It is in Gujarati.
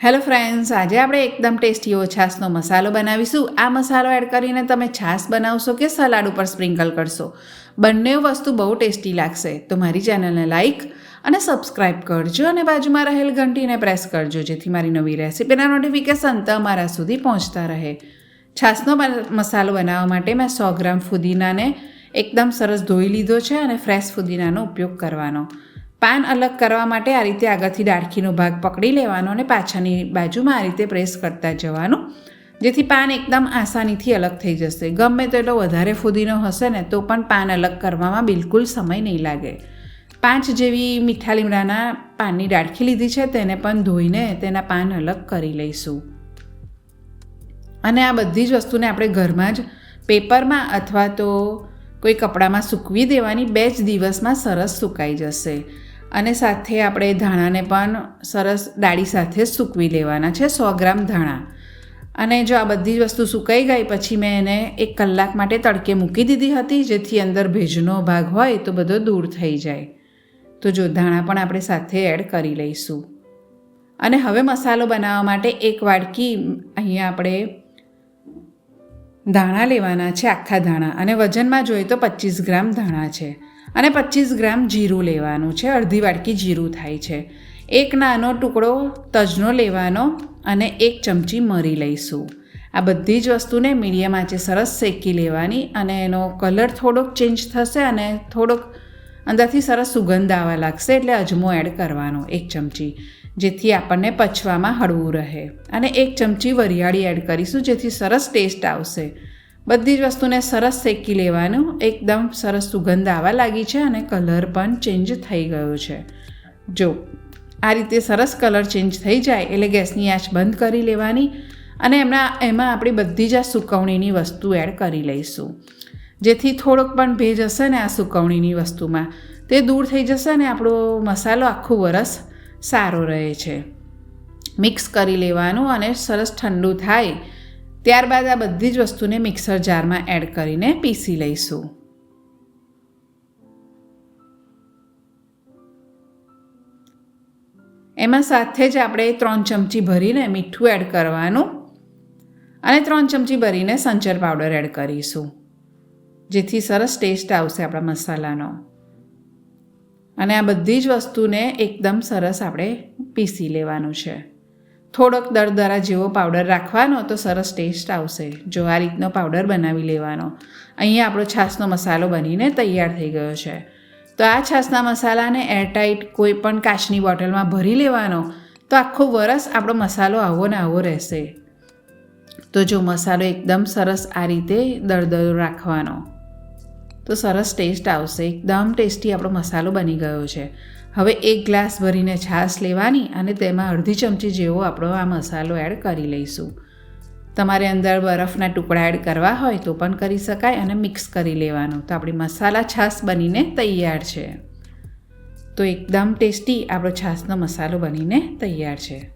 હેલો ફ્રેન્ડ્સ, આજે આપણે એકદમ ટેસ્ટી એવો મસાલો બનાવીશું. આ મસાલો એડ કરીને તમે છાશ બનાવશો કે સલાડ ઉપર સ્પ્રિંકલ કરશો. બંને વસ્તુ બહુ ટેસ્ટી લાગશે. તો મારી ચેનલને લાઇક અને સબસ્ક્રાઇબ કરજો અને બાજુમાં રહેલ ઘંટીને પ્રેસ કરજો, જેથી મારી નવી રેસીપીના નોટિફિકેશન તમારા સુધી પહોંચતા રહે. છાશનો મસાલો બનાવવા માટે મેં સો ગ્રામ ફુદીનાને એકદમ સરસ ધોઈ લીધો છે અને ફ્રેશ ફુદીનાનો ઉપયોગ કરવાનો. પાન અલગ કરવા માટે આ રીતે આગળથી ડાળખીનો ભાગ પકડી લેવાનો અને પાછળની બાજુમાં આ રીતે પ્રેસ કરતા જવાનું, જેથી પાન એકદમ આસાનીથી અલગ થઈ જશે. ગમે તો એટલો વધારે ફુદીનો હશે ને, તો પણ પાન અલગ કરવામાં બિલકુલ સમય નહીં લાગે. પાંચ જેવી મીઠા લીમડાના પાનની ડાળખી લીધી છે, તેને પણ ધોઈને તેના પાન અલગ કરી લઈશું. અને આ બધી જ વસ્તુને આપણે ઘરમાં જ પેપરમાં અથવા તો કોઈ કપડામાં સૂકવી દેવાની બે જ દિવસમાં સરસ સુકાઈ જશે. અને સાથે આપણે ધાણાને પણ સરસ ડાળી સાથે સૂકવી લેવાના છે, સો ગ્રામ ધાણા. અને જો આ બધી વસ્તુ સુકાઈ ગઈ, પછી મેં એને એક કલાક માટે તડકે મૂકી દીધી હતી, જેથી અંદર ભેજનો ભાગ હોય તો બધો દૂર થઈ જાય. તો જો ધાણા પણ આપણે સાથે એડ કરી લઈશું. અને હવે મસાલો બનાવવા માટે એક વાડકી અહીંયા આપણે ધાણા લેવાના છે, આખા ધાણા. અને વજનમાં જોઈએ તો પચીસ ગ્રામ ધાણા છે. અને પચીસ ગ્રામ જીરું લેવાનું છે. અડધી વાટકી જીરું થાય છે. એક નાનો ટુકડો તજનો લેવાનો અને એક ચમચી મરી લઈશું. આ બધી જ વસ્તુને મીડિયમ આંચે સરસ શેકી લેવાની અને એનો કલર થોડોક ચેન્જ થશે અને થોડોક અંદરથી સરસ સુગંધ આવવા લાગશે એટલે અજમો એડ કરવાનો એક ચમચી, જેથી આપણને પચવામાં હળવું રહે. અને એક ચમચી વરિયાળી એડ કરીશું જેથી સરસ ટેસ્ટ આવશે. બધી જ વસ્તુને સરસ શેકી લેવાનું. એકદમ સરસ સુગંધ આવવા લાગી છે અને કલર પણ ચેન્જ થઈ ગયો છે. જો, આ રીતે સરસ કલર ચેન્જ થઈ જાય એટલે ગેસની આંચ બંધ કરી લેવાની અને એમના, એમાં આપણી બધી જ આ સુકવણીની વસ્તુ એડ કરી લઈશું. જેથી થોડોક પણ ભેજ હશે ને આ સુકવણીની વસ્તુમાં. તે દૂર થઈ જશે ને આપણો મસાલો આખું વરસ સારો રહે છે. મિક્સ કરી લેવાનું અને સરસ ઠંડુ થાય ત્યારબાદ આ બધી જ વસ્તુને મિક્સર જારમાં એડ કરીને પીસી લઈશું. એમાં સાથે જ આપણે ત્રણ ચમચી ભરીને મીઠું એડ કરવાનું અને ત્રણ ચમચી ભરીને સંચર પાવડર એડ કરીશું, જેથી સરસ ટેસ્ટ આવશે આપણા મસાલાનો. અને આ બધી જ વસ્તુને એકદમ સરસ આપણે પીસી લેવાનું છે. થોડોક દરદરા જેવો પાવડર રાખવાનો તો સરસ ટેસ્ટ આવશે. જો આ રીતનો પાવડર બનાવી લેવાનો. અહીંયા આપણો છાશનો મસાલો બનીને તૈયાર થઈ ગયો છે. તો આ છાશના મસાલાને એરટાઈટ કોઈ પણ કાચની બોટલમાં ભરી લેવાનો તો આખું વરસ આપણો મસાલો આવો ને આવો રહેશે. તો જો મસાલો એકદમ સરસ આ રીતે દળદરો રાખવાનો. તો સરસ ટેસ્ટ આવશે. એકદમ ટેસ્ટી આપણો મસાલો બની ગયો છે. હવે એક ગ્લાસ ભરીને છાશ લેવાની અને તેમાં અડધી ચમચી જેવો આપણો આ મસાલો એડ કરી લઈશું. તમારે અંદર બરફના ટુકડા એડ કરવા હોય તો પણ કરી શકાય અને મિક્સ કરી લેવાનું. તો આપણી મસાલા છાશ બનીને તૈયાર છે. તો એકદમ ટેસ્ટી આપણો છાશનો મસાલો બનીને તૈયાર છે.